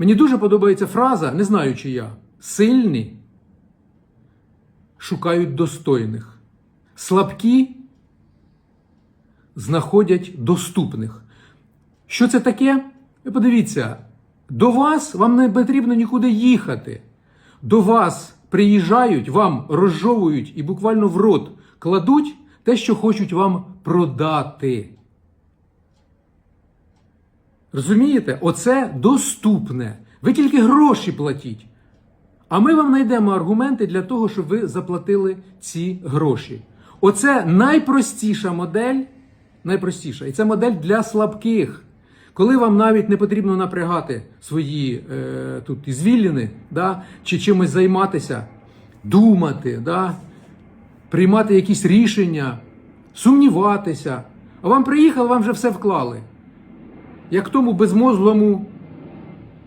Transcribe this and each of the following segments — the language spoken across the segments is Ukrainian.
Мені дуже подобається фраза, не знаю чи я. Сильні шукають достойних. Слабкі знаходять доступних. Що це таке? Ви подивіться, до вас вам не потрібно нікуди їхати. До вас приїжджають, вам розжовують і буквально в рот кладуть те, що хочуть вам продати. Розумієте? Оце доступне. Ви тільки гроші платіть. А ми вам знайдемо аргументи для того, щоб ви заплатили ці гроші. Оце найпростіша модель, найпростіша, і це модель для слабких. Коли вам навіть не потрібно напрягати свої е, тут ізвіліни, да, чи чимось займатися, думати, да, приймати якісь рішення, сумніватися. А вам приїхали, вам вже все вклали. Як тому безмозглому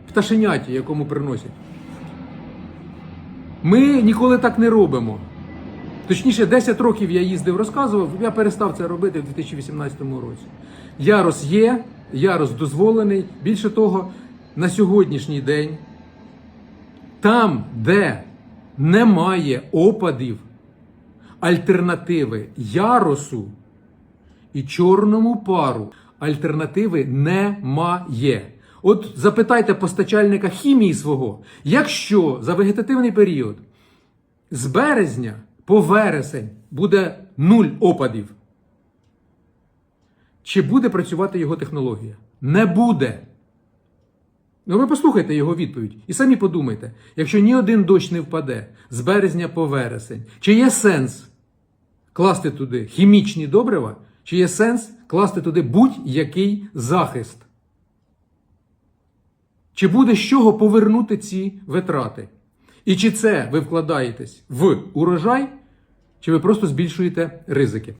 пташеняті, якому приносять. Ми ніколи так не робимо. Точніше, 10 років я їздив, розказував, я перестав це робити в 2018 році. Ярос є, ярос дозволений. Більше того, на сьогоднішній день, там, де немає опадів, альтернативи яросу і чорному пару, альтернативи немає. От запитайте постачальника хімії свого, якщо за вегетативний період з березня по вересень буде нуль опадів, чи буде працювати його технологія? Не буде. Ну, ви послухайте його відповідь і самі подумайте, якщо ні один дощ не впаде з березня по вересень, чи є сенс класти туди хімічні добрива, чи є сенс класти туди будь-який захист? Чи буде з чого повернути ці витрати? І чи це ви вкладаєтесь в урожай, чи ви просто збільшуєте ризики?